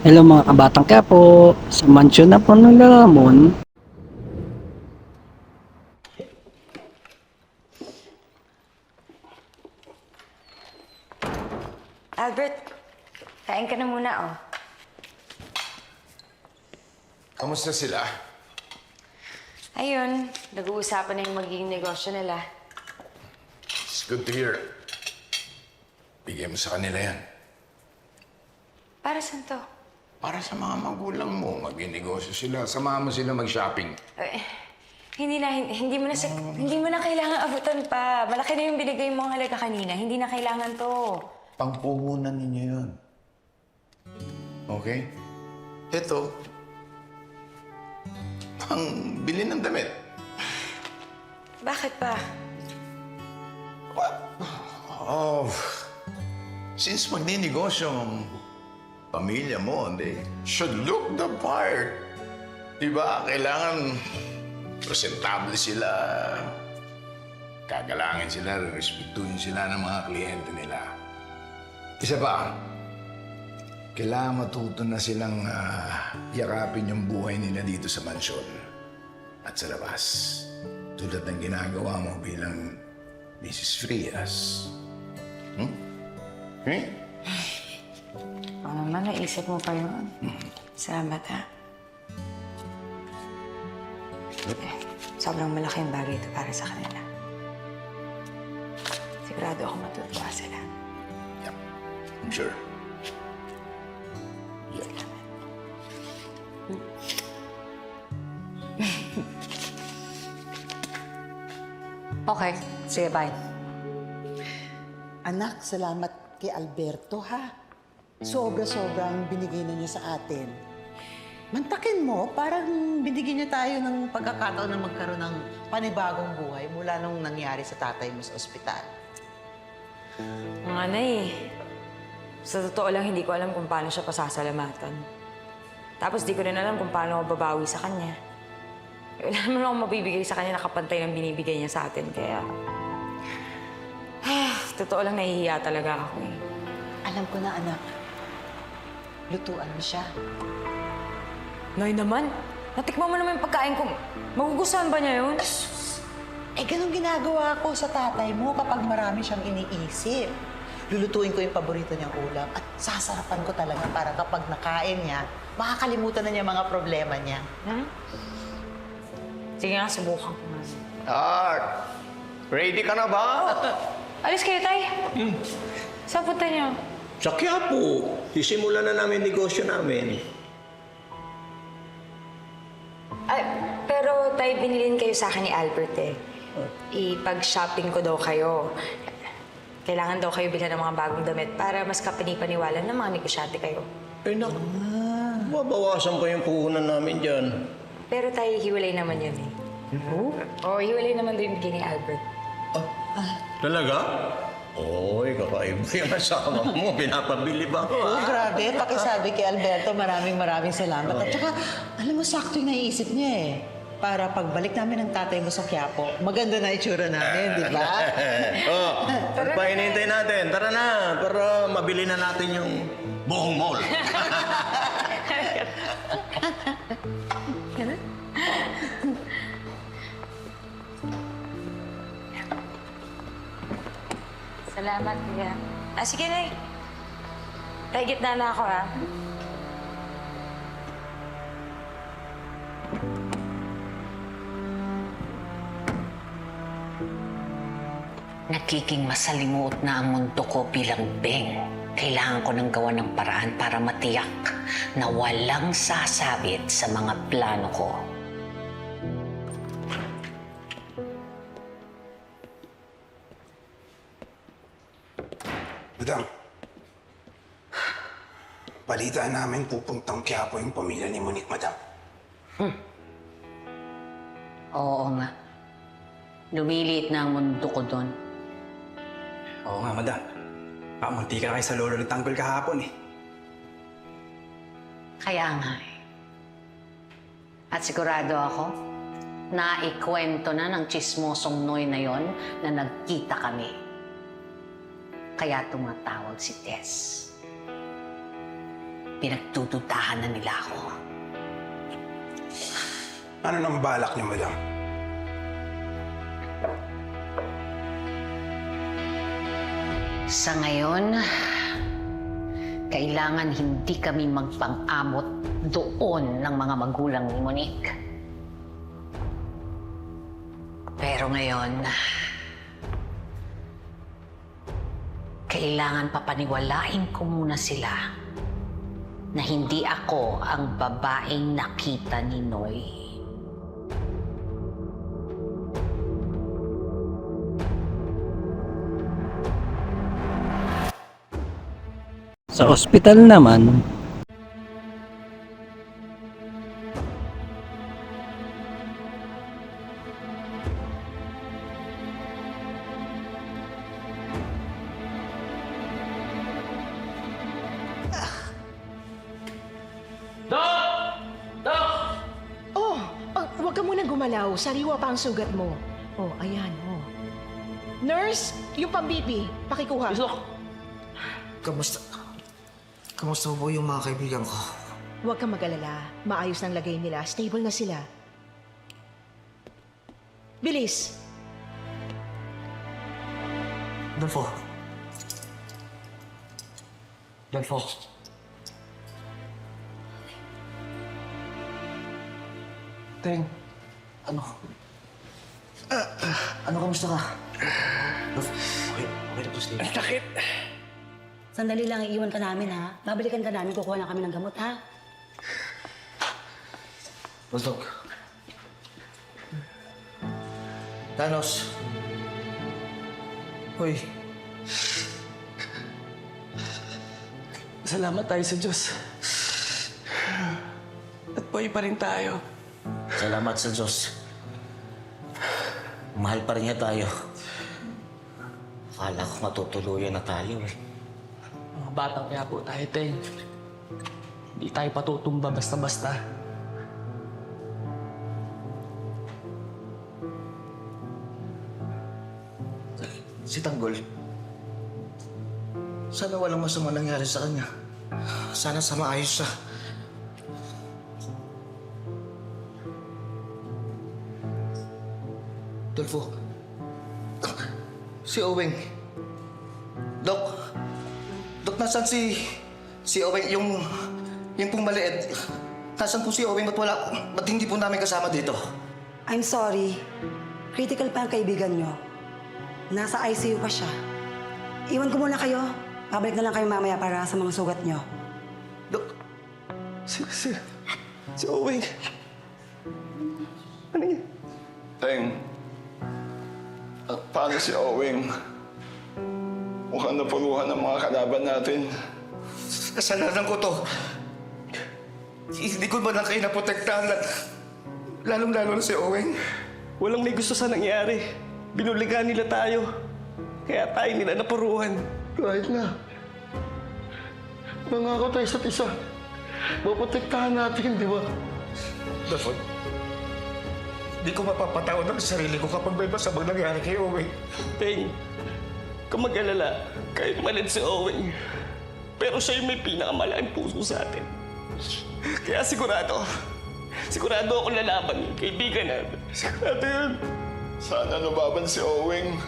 Hello mga kabatang kaya po, sa mansyon na po ng Lalamon. Albert, kain ka na muna, oh. Kamusta sila? Ayun, nag-uusapan na yung magiging negosyo nila. It's good to hear. Bigay mo sa kanila yan. Para saan to? Para sa mga magulang mo, mag-negosyo sila. Samahan mo sila mag-shopping. Eh, hindi na, hin- hindi mo na, sa, hindi mo na kailangan abutan pa. Malaki na yung binigay mong halaga kanina. Hindi na kailangan to. Pangpuhunan ninyo yun. Okay? Ito, pang bili ng damit. Bakit pa? Oh, since magninegosyo pamilya mo, they should look the part. Diba? Kailangan presentable sila. Kagalangin sila, respetuhin sila ng mga kliyente nila. Isa pa, kailangan matuto na silang ah, yakapin yung buhay nila dito sa mansyon at sa labas. Tulad ng ginagawa mo bilang Mrs. Frias. Hmm? Hmm? Oo naman, naisip mo pa yun. Salamat, ha? Eh, sobrang malaking bagay ito para sa kanila. Sigurado ako matutuwa sila. Yep. I'm sure. Yep. Okay, sige, bye. Anak, salamat kay Alberto ha. Sobra-sobrang binigay na niya sa atin. Mantakin mo, parang binigyan niya tayo ng pagkakataon na magkaroon ng panibagong buhay mula nung nangyari sa tatay mo sa ospital. Mga na eh. Sa totoo lang, hindi ko alam kung paano siya pasasalamatan. Tapos di ko rin alam kung paano ako babawi sa kanya. Eh, Wala naman akong mabibigay sa kanya na kapantay ng binibigay niya sa atin, kaya... Ah, totoo lang, nahihiya talaga ako eh. Alam ko na anak, lutuan mo siya. Nay naman, natikman mo naman yung pagkain ko. Magugustuhan ba niya yun? Eh, ganun ginagawa ko sa tatay mo kapag marami siyang iniisip. Lulutuin ko yung paborito niyang ulam at sasarapan ko talaga para kapag nakain niya, makakalimutan na niya mga problema niya. Hmm? Sige nga, subukan ko nga. Art, ready ka na ba? Alis kayo, tay. Saan punta niyo? Sa Quiapo, sisimulan na namin negosyo namin. Ay, pero tay, binilin kayo sa akin ni Albert eh. Ipag-shopping ko daw kayo. Kailangan daw kayo bilhan ng mga bagong damit para mas kapanipaniwala ng mga negosyante kayo. Ay naku, mabawasan pa yung puhunan namin dyan. Pero tayo, hiwalay naman yun eh. Oo, hiwalay naman din ni Albert. Talaga? Oy, kakaiba yung asawa mo. Pinapabili ba ako, Oo, ha? grabe. Pakisabi kay Alberto, maraming maraming salamat. At saka, alam mo, sakto yung naiisip niya eh. Para pagbalik namin ng tatay mo sa Quiapo, maganda na itsura namin, di ba? oh, pa hinihintay natin? Tara na, para mabili na natin yung buong mall. Salamat, kuya. Ah, sige na Tay, gitna na ako ah. Nagiging masalimuot na ang mundo ko bilang Beng. Kailangan ko ng gawa ng paraan para matiyak na walang sasabit sa mga plano ko. Balita namin pupuntang Quiapo yung pamilya ni Monique, madam. Oo nga. Lumiliit na ang mundo ko doon. Oo nga, madam. Pamunti ka na kayo sa lolo ng tanggol kahapon eh. Kaya nga eh. At sigurado ako, naikwento na ng chismosong Noy na yon na nagkita kami. Kaya tumatawag si Tess. Pinagtututahan na nila ako. Ano nang balak niyo, madam? Sa ngayon, kailangan hindi kami magpang-amot doon ng mga magulang ni Monique. Pero ngayon, kailangan papaniwalain ko muna sila na hindi ako ang babaeng nakita ni Noy. Sa ospital naman, gumalaw. Sariwa pa ang sugat mo. Oh, ayan, oh. Nurse, yung pambibi, pakikuha. Kamusta? Kamusta po yung mga kaibigan ko? Huwag kang mag-alala. Maayos ng lagay nila. Stable na sila. Bilis. Dolfo. Dolfo. Teng, ano? Ah, ah, ano, kamusta ka? Dolfo, okay, okay na po sila. Sandali lang, iiwan ka namin ha. Babalikan ka namin, kukuha na kami ng gamot ha. Bulldog. Thanos. Hoy, Salamat tayo sa Diyos. At buhay pa rin tayo. Salamat sa Diyos. Mahal pa rin niya tayo. Akala ko matutuluyan na tayo eh. Mga batang kaya po tayo, Teng. Hindi tayo patutumba basta-basta. Si Tanggol. Sana walang masama nangyari sa kanya. Sana sa maayos siya. Si Oweng. Dok. Dok, nasan si... Si Oweng, yung... Yung pong maliit. Nasaan po si Oweng? Ba't wala... Ba't hindi po namin kasama dito? I'm sorry. Critical pa ang kaibigan nyo. Nasa ICU pa siya. Iwan ko muna kayo. Pabalik na lang kayo mamaya para sa mga sugat nyo. Dok, Si, si, si Owen. Paano si Owing? Mukhang napuruhan ng mga kalaban natin. kasalanan ko to. Hindi ko ba na kayo naprotektahan? Lalong-lalo na si Oweng. Walang may gusto sa nangyari. Binuligan nila tayo. Kaya tayo nila napuruhan. Kahit na. Nangako tayo sa isa. Maprotektahan natin, di ba? Dapat, hindi ko mapapatawad ang sarili ko kapag may masamang nangyari kay Oweng. Teng, kung mag-alala, kahit malit si Owen, pero siya yung may pinakamalaking puso sa atin. Kaya sigurado, sigurado ako lalaban yung kaibigan natin. Sigurado yun. Sana lumaban si Owing.